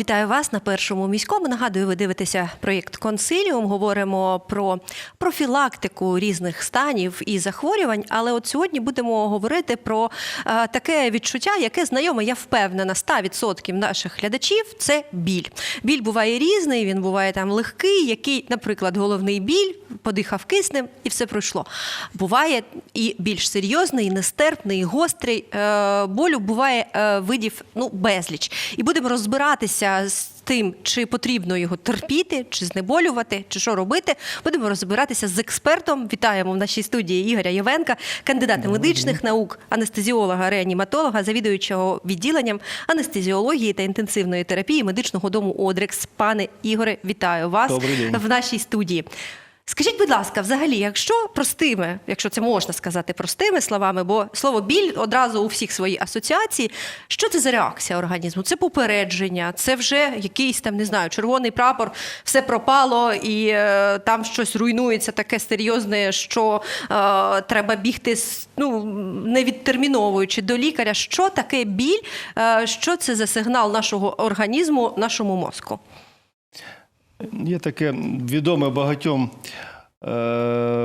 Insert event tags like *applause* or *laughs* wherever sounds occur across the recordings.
Вітаю вас на першому міському. Нагадую, ви дивитеся проєкт Консиліум. Говоримо про профілактику різних станів і захворювань. Але от сьогодні будемо говорити про е, таке відчуття, яке знайоме, я впевнена, 100% наших глядачів це біль. Біль буває різний, він буває там легкий, який, наприклад, головний біль, подихав киснем і все пройшло. Буває і більш серйозний, і нестерпний, і гострий. Е, болю буває е, видів ну, безліч. І будемо розбиратися з тим, чи потрібно його терпіти, чи знеболювати, чи що робити. Будемо розбиратися з експертом. Вітаємо в нашій студії Ігоря Євенка, кандидата медичних наук, анестезіолога, реаніматолога, завідуючого відділенням анестезіології та інтенсивної терапії медичного дому Одрекс. Пане Ігоре, вітаю вас в нашій студії. Скажіть, будь ласка, взагалі, якщо простими, якщо це можна сказати простими словами, бо слово біль одразу у всіх свої асоціації, що це за реакція організму? Це попередження, це вже якийсь там, не знаю, червоний прапор, все пропало і е, там щось руйнується таке серйозне, що е, треба бігти ну, не відтерміновуючи до лікаря. Що таке біль? Е, що це за сигнал нашого організму, нашому мозку? Є таке відоме багатьом е,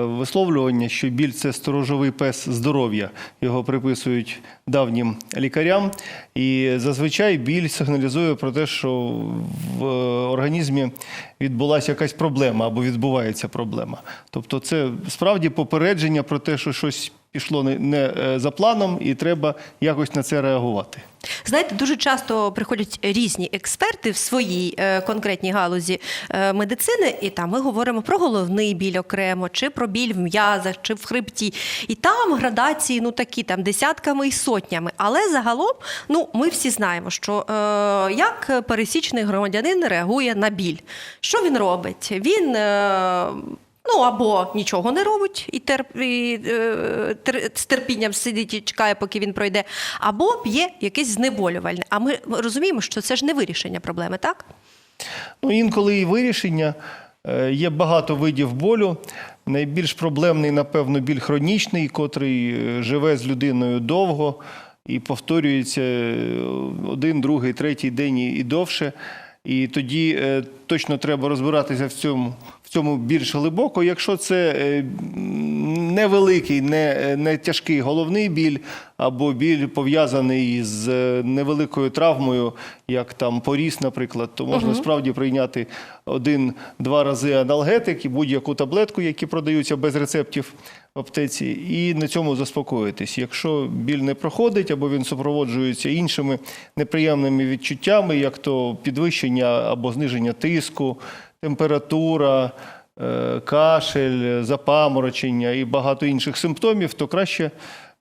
висловлювання, що біль це сторожовий пес здоров'я. Його приписують давнім лікарям. І зазвичай біль сигналізує про те, що в організмі відбулася якась проблема або відбувається проблема. Тобто, це справді попередження про те, що щось пішло не, е, за планом, і треба якось на це реагувати. Знаєте, дуже часто приходять різні експерти в своїй е, конкретній галузі е, медицини, і там ми говоримо про головний біль окремо, чи про біль в м'язах, чи в хребті. І там градації ну такі там десятками і сотнями. Але загалом, ну ми всі знаємо, що е, як пересічний громадянин реагує на біль. Що він робить? Він. Е, Ну або нічого не робить і, терп, і е, тер, з терпінням сидить і чекає, поки він пройде, або п'є якесь знеболювальне. А ми розуміємо, що це ж не вирішення проблеми, так? Ну, інколи і вирішення. Е, Є багато видів болю. Найбільш проблемний, напевно, біль хронічний, котрий е, живе з людиною довго і повторюється один, другий, третій день і довше. І тоді е, точно треба розбиратися в цьому, в цьому більш глибоко. Якщо це е, невеликий, не, не тяжкий головний біль, або біль пов'язаний з е, невеликою травмою, як там поріз, наприклад, то можна справді прийняти один-два рази аналгетик і будь-яку таблетку, які продаються без рецептів аптеці, і на цьому заспокоїтись. Якщо біль не проходить або він супроводжується іншими неприємними відчуттями, як то підвищення або зниження тиску, температура. е, Кашель, запаморочення і багато інших симптомів, то краще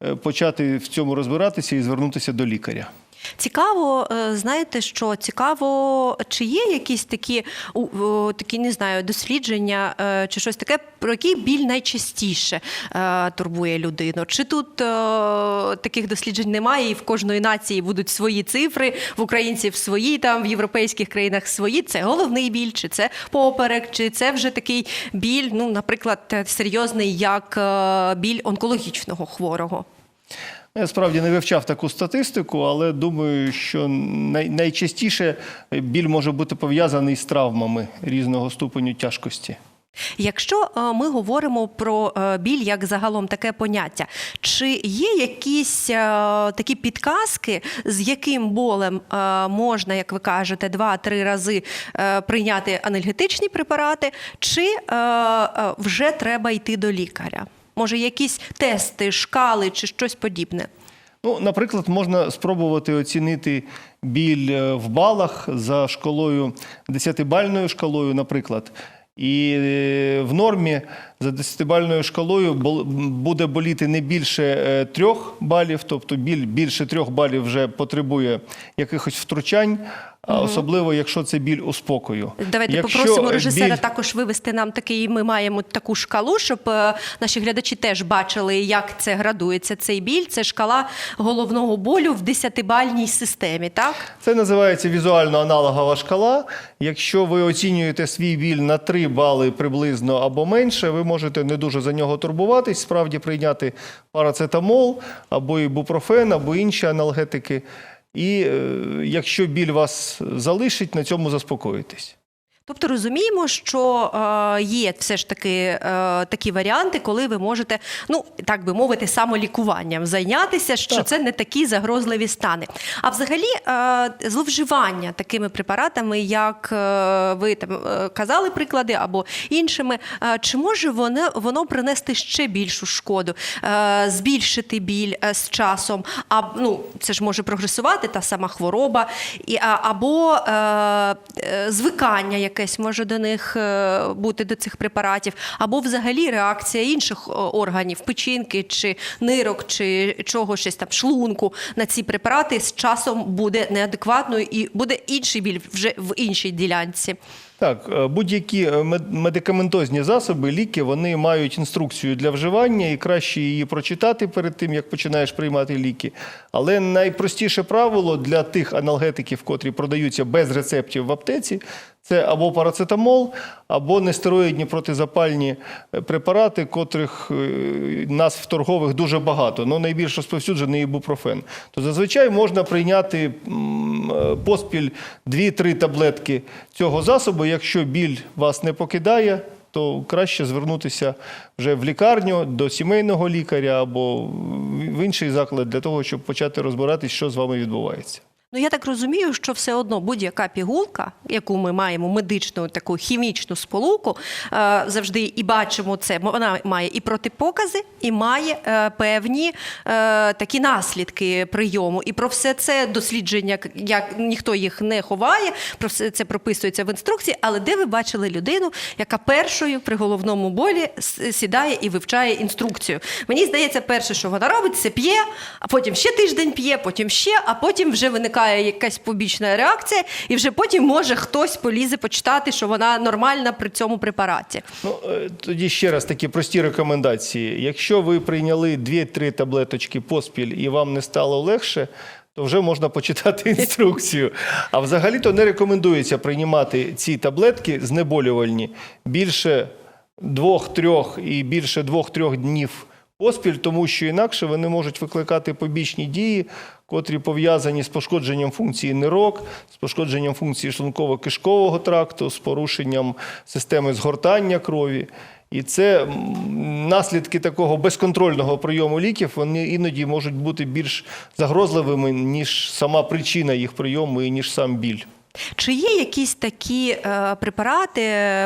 е, почати в цьому розбиратися і звернутися до лікаря. Цікаво, е, знаєте, що цікаво, чи є якісь такі, такі не знаю, дослідження е, чи щось таке, про який біль найчастіше е, турбує людину? Чи тут таких досліджень немає, і в кожної нації будуть свої цифри, в українців свої, там в європейських країнах свої? Це головний біль, чи це поперек, чи це вже такий біль, ну, наприклад, серйозний, як біль онкологічного хворого? Я справді не вивчав таку статистику, але думаю, що най- найчастіше біль може бути пов'язаний з травмами різного ступеню тяжкості. Якщо е, ми говоримо про е, біль як загалом таке поняття, чи є якісь е, такі підказки, з яким болем можна, як ви кажете, два-три рази прийняти анальгетичні препарати, чи вже треба йти до лікаря? Може, якісь тести, шкали чи щось подібне? Ну, наприклад, можна спробувати оцінити біль е, в балах за шкалою 10-бальною шкалою, наприклад. І е, в нормі за 10-бальною шкалою буде боліти не більше е, трьох балів, тобто біль більше трьох балів вже потребує якихось втручань, а особливо якщо це біль у спокою. Давайте Якщо попросимо режисера біль- також вивести нам такий. Ми маємо таку шкалу, щоб е, наші глядачі теж бачили, як це градується. Цей біль. Це шкала головного болю в десятибальній системі. Так Це називається візуально аналогова шкала. Якщо ви оцінюєте свій біль на 3 бали приблизно або менше, ви можете не дуже за нього турбуватись, справді прийняти парацетамол або ібупрофен, або інші аналгетики. І е, якщо біль вас залишить, на цьому заспокоїтесь. Тобто розуміємо, що е, є все ж таки е, такі варіанти, коли ви можете, ну так би мовити, самолікуванням зайнятися, що Так. це не такі загрозливі стани. А взагалі, е, зловживання такими препаратами, як е, ви там е, казали приклади або іншими, е, чи може воно, воно принести ще більшу шкоду, е, збільшити біль е, з часом? А ну це ж може прогресувати та сама хвороба, і а, або е, е, звикання якесь може до них е, бути до цих препаратів, або взагалі реакція інших органів, печінки чи нирок, чи чого щось там шлунку на ці препарати з часом буде неадекватною і буде інший біль вже в іншій ділянці. Так, е, будь-які е, медикаментозні засоби, ліки, вони мають інструкцію для вживання, і краще її прочитати перед тим, як починаєш приймати ліки. Але найпростіше правило для тих аналгетиків, котрі продаються без рецептів в аптеці, це або парацетамол, або нестероїдні протизапальні е, препарати, котрих е, нас в торгових дуже багато. Ну, найбільш розповсюджений ібупрофен. То зазвичай можна прийняти е, поспіль 2-3 таблетки цього засобу. Якщо біль вас не покидає, то краще звернутися вже в лікарню до сімейного лікаря або в інший заклад для того, щоб почати розбиратись, що з вами відбувається. Ну я так розумію, що все одно будь-яка пігулка, яку ми маємо медичну таку хімічну сполуку, е, завжди і бачимо це. Вона має і протипокази, і має е, певні е, такі наслідки прийому. І про все це дослідження, як ніхто їх не ховає, про все це прописується в інструкції. Але де ви бачили людину, яка першою при головному болі сідає і вивчає інструкцію? Мені здається, перше, що вона робить, це п'є, а потім ще тиждень п'є, потім ще, а потім вже виникає якась побічна реакція, і вже потім може хтось полізе почитати, що вона нормальна при цьому препараті. Ну, е, тоді ще раз такі прості рекомендації. Якщо ви прийняли 2-3 таблеточки поспіль і вам не стало легше, то вже можна почитати *laughs* інструкцію. А взагалі-то не рекомендується приймати ці таблетки знеболювальні більше двох-трьох і більше двох-трьох днів поспіль, тому що інакше вони можуть викликати побічні дії, котрі пов'язані з пошкодженням функції нирок, з пошкодженням функції шлунково-кишкового тракту, з порушенням системи згортання крові. І це наслідки такого безконтрольного прийому ліків, вони іноді можуть бути більш загрозливими, ніж сама причина їх прийому і ніж сам біль. Чи є якісь такі е, препарати,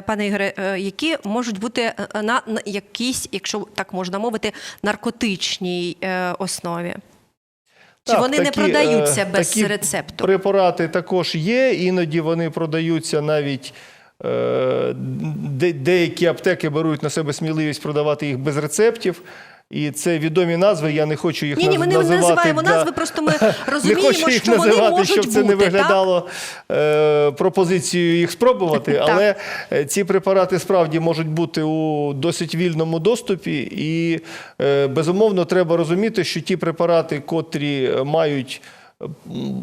пане Ігоре, е, які можуть бути е, на, якійсь, якщо так можна мовити, наркотичній основі? Чи Так, вони не продаються без такі рецепту? Препарати також є, іноді вони продаються навіть. Деякі аптеки беруть на себе сміливість продавати їх без рецептів. І це відомі назви, я не хочу їх Ні, ні, ми не називати. називаємо для- назви, просто ми *laughs* не розуміємо, хочу їх що вони називати, можуть щоб це бути. не виглядало е, пропозицією їх спробувати. Але е, ці препарати справді можуть бути у досить вільному доступі, і е, безумовно треба розуміти, що ті препарати, котрі мають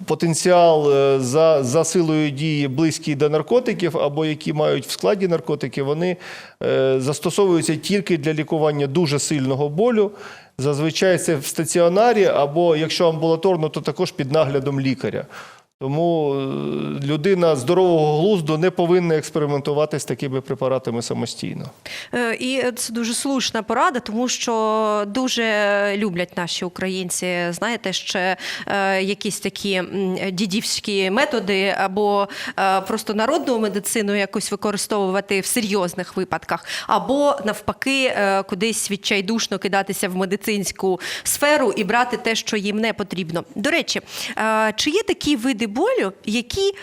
потенціал е, за, за силою дії близький до наркотиків, або які мають в складі наркотики, вони е, застосовуються тільки для лікування дуже сильного болю. Зазвичай це в стаціонарі, або якщо амбулаторно, то також під наглядом лікаря. Тому е, людина здорового глузду не повинна експериментувати з такими препаратами самостійно. Е, І це дуже слушна порада, тому що дуже люблять наші українці, знаєте, ще е, якісь такі дідівські методи або просто народну медицину якось використовувати в серйозних випадках, або навпаки, кудись відчайдушно кидатися в медицинську сферу і брати те, що їм не потрібно. До речі, чи є такі види болю, які, е,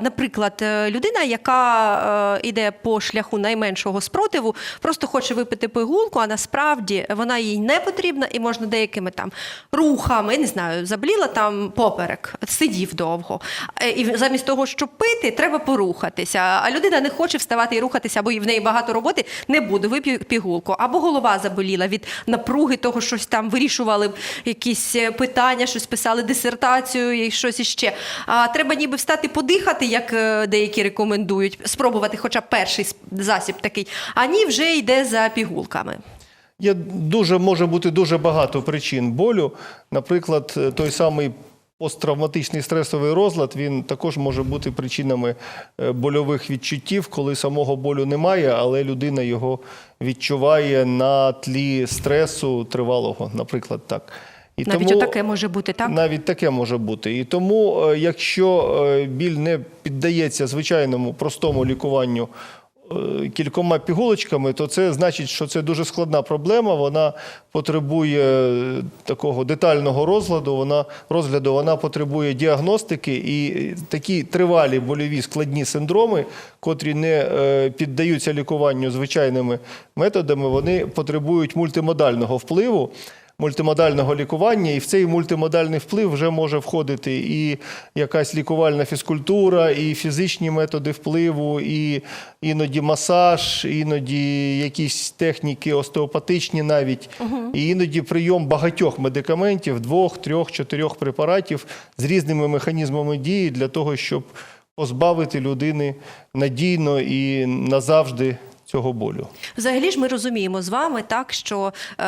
наприклад, е, людина, яка е, йде по шляху найменшого спротиву, просто хоче випити пигулку, а насправді вона їй не потрібна, і можна деякими там рухами, я не знаю, забліла там поперек, сидів довго. Е, І замість того, щоб пити, треба порухатися. А людина не хоче вставати і рухатися, або в неї багато роботи, не буде, вип'ю пігулку. Або голова заболіла від напруги, того щось там вирішували якісь е, питання, щось писали дисертацію і щось іще. А треба ніби встати подихати, як е, деякі рекомендують, спробувати хоча б перший засіб такий, а ні, вже йде за пігулками. Є дуже може бути дуже багато причин болю. Наприклад, е, той самий посттравматичний стресовий розлад він також може бути причинами е, больових відчуттів, коли самого болю немає, але людина його відчуває на тлі стресу тривалого, наприклад, так. І Навіть отаке може бути, так? навіть таке може бути. І тому, е, якщо е, біль не піддається звичайному простому лікуванню е, кількома пігулочками, то це значить, що це дуже складна проблема. Вона потребує такого детального розгляду. Вона розгляду вона потребує діагностики і такі тривалі больові складні синдроми, котрі не піддаються лікуванню звичайними методами, вони потребують мультимодального впливу мультимодального лікування, і в цей мультимодальний вплив вже може входити і якась лікувальна фізкультура, і фізичні методи впливу, і іноді масаж, іноді якісь техніки остеопатичні навіть, і іноді прийом багатьох медикаментів, двох, трьох, чотирьох препаратів з різними механізмами дії для того, щоб позбавити людини надійно і назавжди цього болю. Взагалі ж ми розуміємо з вами так, що е,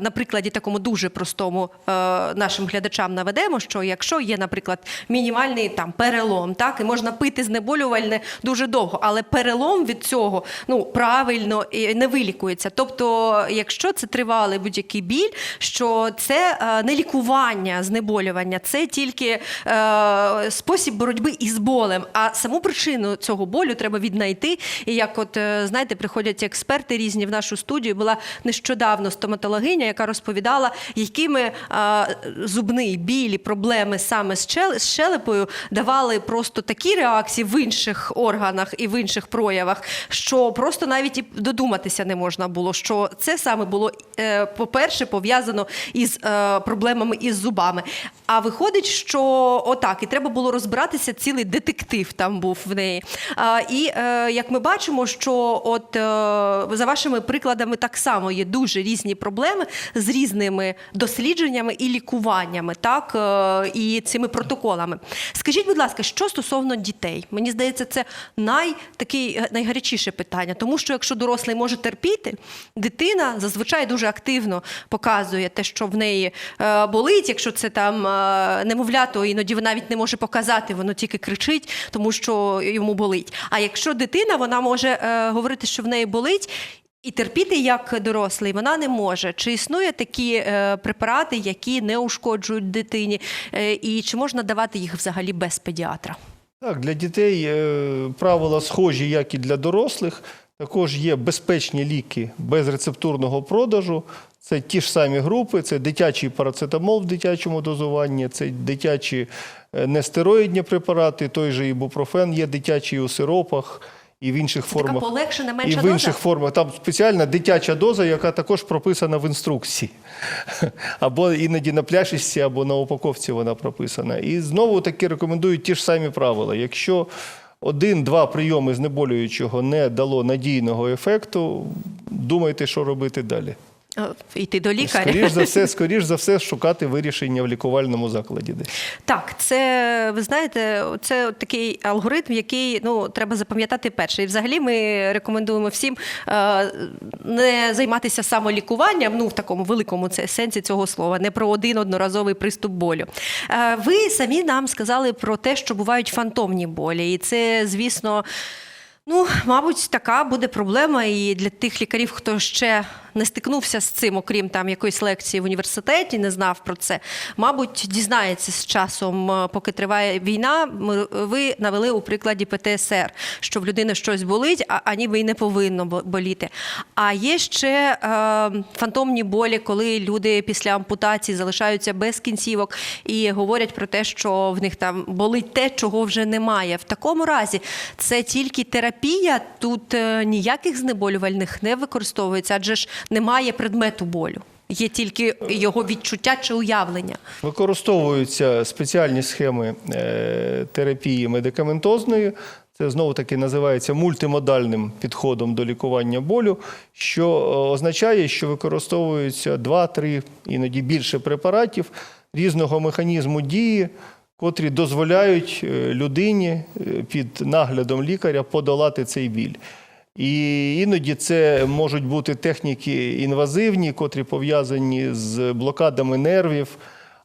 на прикладі такому дуже простому е, нашим глядачам наведемо, що якщо є, наприклад, мінімальний там перелом, так і можна пити знеболювальне дуже довго, але перелом від цього ну правильно не вилікується. Тобто, якщо це тривалий будь-який біль, що це е, не лікування знеболювання, це тільки е, спосіб боротьби із болем. А саму причину цього болю треба віднайти. І як, от е, знаєте, приходять експерти різні в нашу студію. Була нещодавно стоматологиня, яка розповідала, якими е, зубний біль і проблеми саме з чел- щелепою давали просто такі реакції в інших органах і в інших проявах, що просто навіть і додуматися не можна було. Що це саме було, е, по-перше, пов'язано із е, проблемами із зубами. А виходить, що отак, і треба було розбиратися, цілий детектив там був в неї. А, і як ми бачимо, що от е, за вашими прикладами так само є дуже різні проблеми з різними дослідженнями і лікуваннями, так е, і цими протоколами. Скажіть, будь ласка, що стосовно дітей? Мені здається, це най, найгарячіше питання, тому що якщо дорослий може терпіти, дитина зазвичай дуже активно показує те, що в неї е, болить. Якщо це там немовля, то іноді вона навіть не може показати, воно тільки кричить, тому що йому болить. А якщо дитина, вона може говорити, що в неї болить. І терпіти як дорослий вона не може. Чи існує такі е, препарати, які не ушкоджують дитині, е, і чи можна давати їх взагалі без педіатра? Так, для дітей е, правила схожі, як і для дорослих. Також є безпечні ліки без рецептурного продажу. Це ті ж самі групи, це дитячий парацетамол в дитячому дозуванні, це дитячі е, нестероїдні препарати, той же ібупрофен є дитячий у сиропах і в інших Це така формах. полегшена І в інших доза? формах. Там спеціальна дитяча доза, яка також прописана в інструкції. *laughs* Або іноді на пляшечці, або на упаковці вона прописана. І знову таки рекомендують ті ж самі правила. Якщо один-два прийоми знеболюючого не дало надійного ефекту, думайте, що робити далі. Е, Йти до лікаря. Скоріш за все, *laughs* скоріш за все, шукати вирішення в лікувальному закладі. Десь. Так, це ви знаєте, це такий алгоритм, який ну треба запам'ятати перший. І взагалі ми рекомендуємо всім е, не займатися самолікуванням, ну в такому великому це сенсі цього слова, не про один одноразовий приступ болю. Е, ви самі нам сказали про те, що бувають фантомні болі, і це, звісно. Ну, мабуть, така буде проблема і для тих лікарів, хто ще не стикнувся з цим, окрім там якоїсь лекції в університеті, не знав про це. Мабуть, дізнається з часом, е, поки триває війна. Ви навели у прикладі ПТСР, що в людини щось болить, а, а ніби і не повинно боліти. А є ще е, фантомні болі, коли люди після ампутації залишаються без кінцівок і говорять про те, що в них там болить те, чого вже немає. В такому разі це тільки терапія, тут е, ніяких знеболювальних не використовується, адже ж немає предмету болю. Є тільки його відчуття чи уявлення. Використовуються спеціальні схеми е, терапії медикаментозної. Це знову таки називається мультимодальним підходом до лікування болю, що е, означає, що використовуються два-три, іноді більше препаратів різного механізму дії, котрі дозволяють е, людині під наглядом лікаря подолати цей біль. І іноді це можуть бути техніки інвазивні, котрі пов'язані з блокадами нервів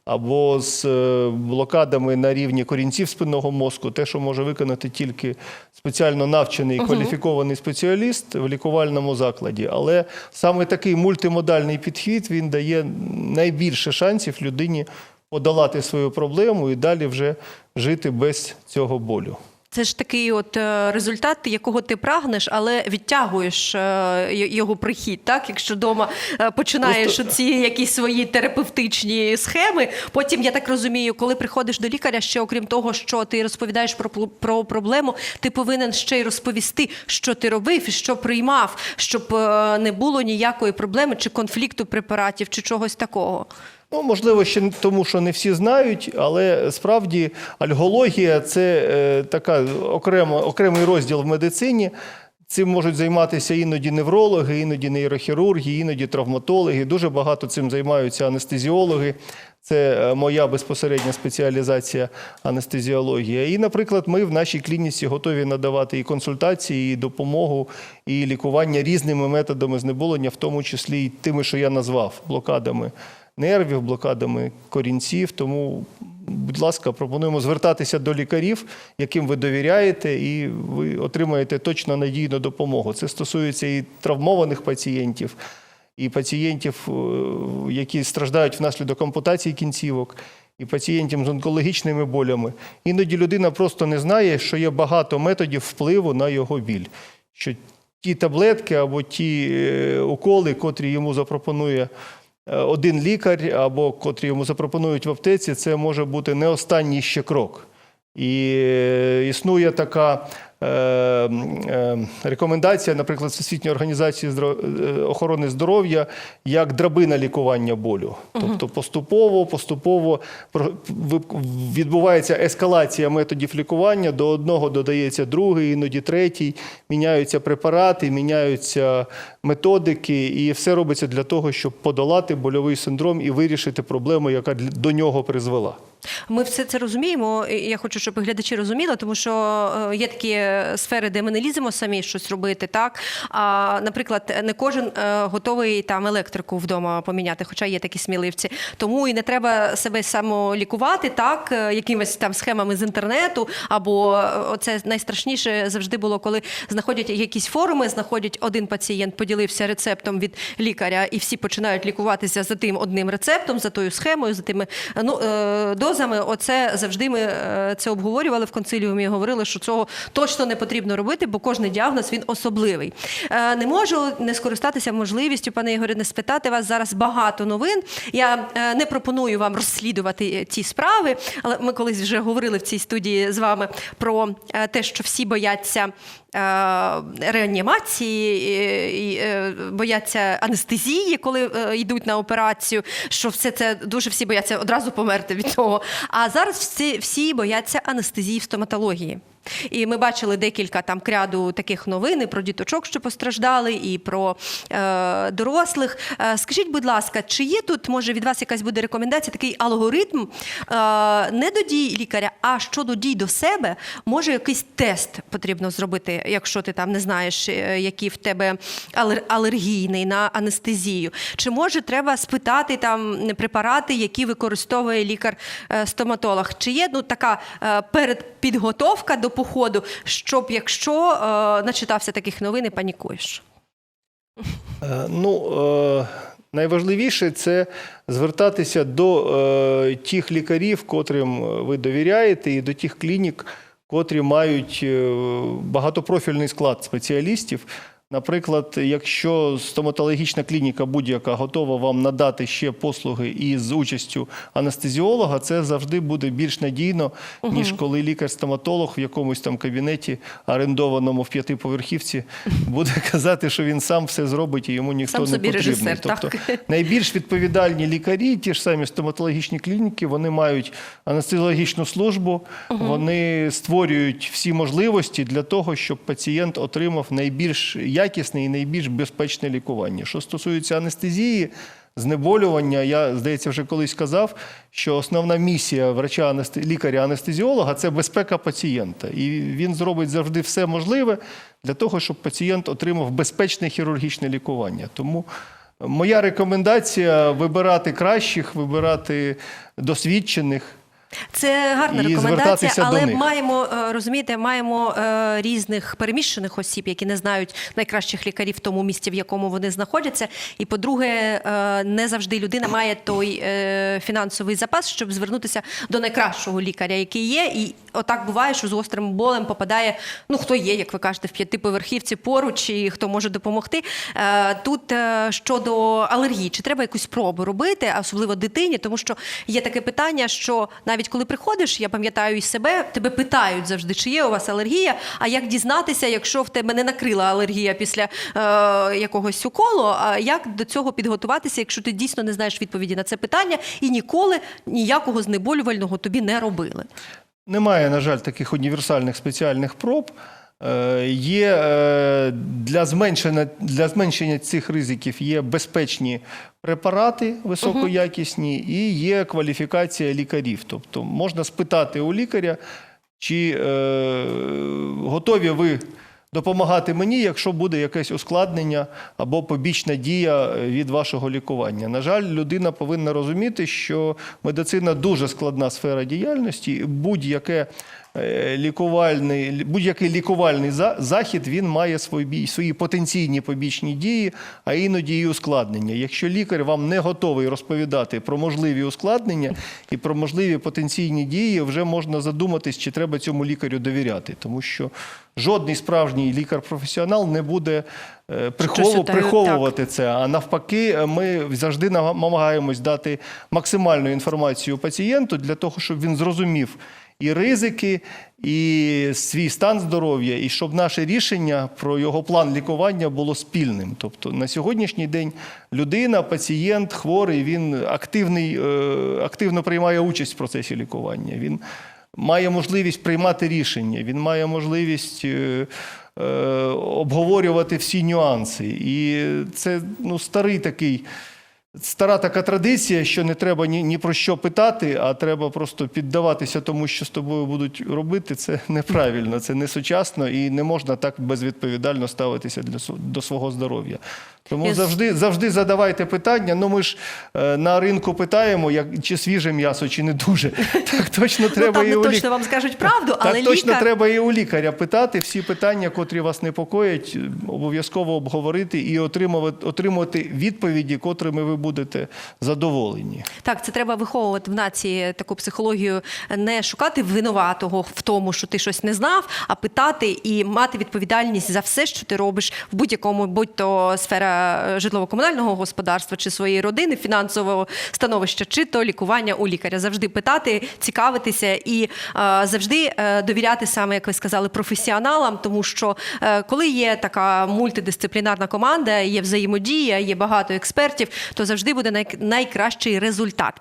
або з е, блокадами на рівні корінців спинного мозку, те, що може виконати тільки спеціально навчений кваліфікований спеціаліст в лікувальному закладі. Але саме такий мультимодальний підхід він дає найбільше шансів людині подолати свою проблему і далі вже жити без цього болю. Це ж такий от е, результат, якого ти прагнеш, але відтягуєш е, його прихід. Так, якщо вдома починаєш Просто- ці якісь свої терапевтичні схеми, потім я так розумію, коли приходиш до лікаря, ще окрім того, що ти розповідаєш про про проблему, ти повинен ще й розповісти, що ти робив і що приймав, щоб е, не було ніякої проблеми чи конфлікту препаратів, чи чогось такого. Ну, можливо, ще тому, що не всі знають, але справді альгологія це е, така окремо, окремий розділ в медицині. Цим можуть займатися іноді неврологи, іноді нейрохірурги, іноді травматологи. Дуже багато цим займаються анестезіологи. Це е, моя безпосередня спеціалізація анестезіологія. І, наприклад, ми в нашій клініці готові надавати і консультації, і допомогу, і лікування різними методами знеболення, в тому числі і тими, що я назвав блокадами нервів, блокадами корінців. Тому, будь ласка, пропонуємо звертатися до лікарів, яким ви довіряєте, і ви отримаєте точно надійну допомогу. Це стосується і травмованих пацієнтів, і пацієнтів, е, які страждають внаслідок ампутації кінцівок. І пацієнтів з онкологічними болями. Іноді людина просто не знає, що є багато методів впливу на його біль. Що ті таблетки або ті е, уколи, котрі йому запропонує один лікар, або котрі йому запропонують в аптеці, це може бути не останній ще крок. І е, існує така е, е, рекомендація, наприклад, Всесвітньої організації е, охорони здоров'я, як драбина лікування болю. Тобто поступово, поступово відбувається ескалація методів лікування. До одного додається другий, іноді третій. Міняються препарати, міняються методики, і все робиться для того, щоб подолати больовий синдром і вирішити проблему, яка до нього призвела. Ми все це розуміємо. і Я хочу, щоб глядачі розуміли, тому що е, є такі е, сфери, де ми не ліземо самі щось робити. Так а наприклад, не кожен е, готовий там електрику вдома поміняти, хоча є такі сміливці. Тому і не треба себе самолікувати так, якимись там схемами з інтернету. Або е, оце найстрашніше завжди було, коли знаходять якісь форуми, знаходять один пацієнт, поділився рецептом від лікаря, і всі починають лікуватися за тим одним рецептом, за тою схемою, за тими ну, е, дозами. Оце завжди ми е, це обговорювали в консиліумі. Говорили, що цього точно не потрібно робити, бо кожний діагноз він особливий. Е, Не можу не скористатися можливістю, пане Ігорі, не спитати вас зараз багато новин. Я е, не пропоную вам розслідувати ті справи, але ми колись вже говорили в цій студії з вами про те, що всі бояться. Реанімації бояться анестезії, коли йдуть на операцію. Що все це дуже всі бояться одразу померти від того. А зараз всі, всі бояться анестезії в стоматології. І ми бачили декілька там кряду таких новин і про діточок, що постраждали, і про е, дорослих. Е, скажіть, будь ласка, чи є тут, може, від вас якась буде рекомендація, такий алгоритм е, не до дій лікаря, а щодо дій до себе, може якийсь тест потрібно зробити, якщо ти там не знаєш, е, який в тебе алергійний на анестезію. Чи може треба спитати там препарати, які використовує лікар-стоматолог? Чи є ну така е, передпідготовка до походу, щоб якщо е, начитався таких новин і панікуєш? Е, Ну, е, найважливіше це звертатися до тих лікарів, котрим ви довіряєте, і до тих клінік, котрі мають багатопрофільний склад спеціалістів. Наприклад, якщо стоматологічна клініка будь-яка готова вам надати ще послуги із участю анестезіолога, це завжди буде більш надійно, ніж коли лікар-стоматолог в якомусь там кабінеті, орендованому в п'ятиповерхівці, буде казати, що він сам все зробить і йому ніхто Сам не собі потрібний. режисер, так. тобто *laughs* найбільш відповідальні лікарі, ті ж самі стоматологічні клініки, вони мають анестезіологічну службу, вони створюють всі можливості для того, щоб пацієнт отримав найбільш якісне і найбільш безпечне лікування. Що стосується анестезії, знеболювання, я здається, вже колись казав, що основна місія врача лікаря-анестезіолога це безпека пацієнта, і він зробить завжди все можливе для того, щоб пацієнт отримав безпечне хірургічне лікування. Тому Моя рекомендація вибирати кращих, вибирати досвідчених. Це гарна І рекомендація, до але маємо е, розумієте, маємо е, різних переміщених осіб, які не знають найкращих лікарів в тому місці, в якому вони знаходяться. І по-друге, е, не завжди людина має той е, фінансовий запас, щоб звернутися до найкращого лікаря, який є. І отак буває, що з гострим болем попадає. Ну хто є, як ви кажете, в п'ятиповерхівці поруч, і хто може допомогти. Е, Тут е, щодо алергії, чи треба якусь пробу робити, особливо дитині, тому що є таке питання, що навіть коли приходиш, я пам'ятаю і себе, тебе питають завжди, чи є у вас алергія. А як дізнатися, якщо в тебе не накрила алергія після е, якогось уколу, а як до цього підготуватися, якщо ти дійсно не знаєш відповіді на це питання і ніколи ніякого знеболювального тобі не робили? Немає, на жаль, таких універсальних спеціальних проб. Е, Є е, для зменшення, для зменшення цих ризиків є безпечні препарати високоякісні і є кваліфікація лікарів. Тобто можна спитати у лікаря, чи е, готові ви допомагати мені, якщо буде якесь ускладнення або побічна дія від вашого лікування. На жаль, людина повинна розуміти, що медицина дуже складна сфера діяльності, будь-яке лікувальний, будь-який лікувальний захід він має свої, свої потенційні побічні дії, а іноді і ускладнення. Якщо лікар вам не готовий розповідати про можливі ускладнення і про можливі потенційні дії, вже можна задуматись, чи треба цьому лікарю довіряти, тому що жодний справжній лікар-професіонал не буде е, прихову, приховувати це. А навпаки, ми завжди намагаємось дати максимальну інформацію пацієнту для того, щоб він зрозумів і ризики, і свій стан здоров'я, і щоб наше рішення про його план лікування було спільним. Тобто на сьогоднішній день людина, пацієнт, хворий, він активний, е, активно приймає участь в процесі лікування. Він має можливість приймати рішення, він має можливість. е, е, Обговорювати всі нюанси. І це ну, старий такий Стара така традиція, що не треба ні, ні про що питати, а треба просто піддаватися тому, що з тобою будуть робити. Це неправильно, це не сучасно і не можна так безвідповідально ставитися для, до свого здоров'я. Тому Yes. завжди, завжди задавайте питання. Ну ми ж е, на ринку питаємо, як, чи свіже м'ясо, чи не дуже. *laughs* Так точно Ну, треба там і у точно вам скажуть правду, але Так точно лікар... треба і у лікаря питати всі питання, котрі вас непокоять, обов'язково обговорити і отримувати, отримувати відповіді, котрими ви будете задоволені. Так, це треба виховувати в нації таку психологію, не шукати винуватого в тому, що ти щось не знав, а питати і мати відповідальність за все, що ти робиш в будь-якому, будь то сфера житлово-комунального господарства, чи своєї родини, фінансового становища, чи то лікування у лікаря. Завжди питати, цікавитися і е, завжди е, довіряти саме, як ви сказали, професіоналам, тому що е, коли є така мультидисциплінарна команда, є взаємодія, є багато експертів, то завжди буде найкращий результат.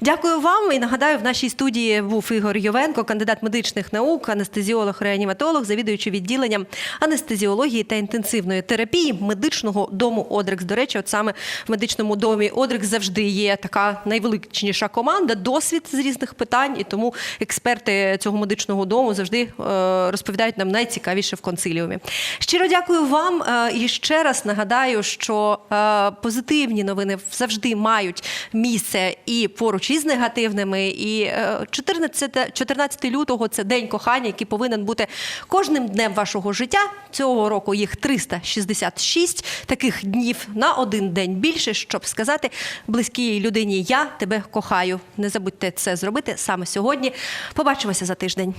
Дякую вам. І нагадаю, в нашій студії був Ігор Йовенко, кандидат медичних наук, анестезіолог-реаніматолог, завідуючий відділенням анестезіології та інтенсивної терапії медичного дому Одрекс. До речі, от саме в медичному домі Одрекс завжди є така найвеличніша команда, досвід з різних питань, і тому експерти цього медичного дому завжди е, розповідають нам найцікавіше в консиліумі. Щиро дякую вам е, і ще раз нагадаю, що е, позитивні новини завжди мають місце і поруч із негативними. І е, 14, 14 лютого це день кохання, який повинен бути кожним днем вашого життя. Цього року їх 366 таких днів на один день більше, щоб сказати близькій людині Я тебе кохаю. Не забудьте це зробити саме сьогодні. Побачимося за тиждень.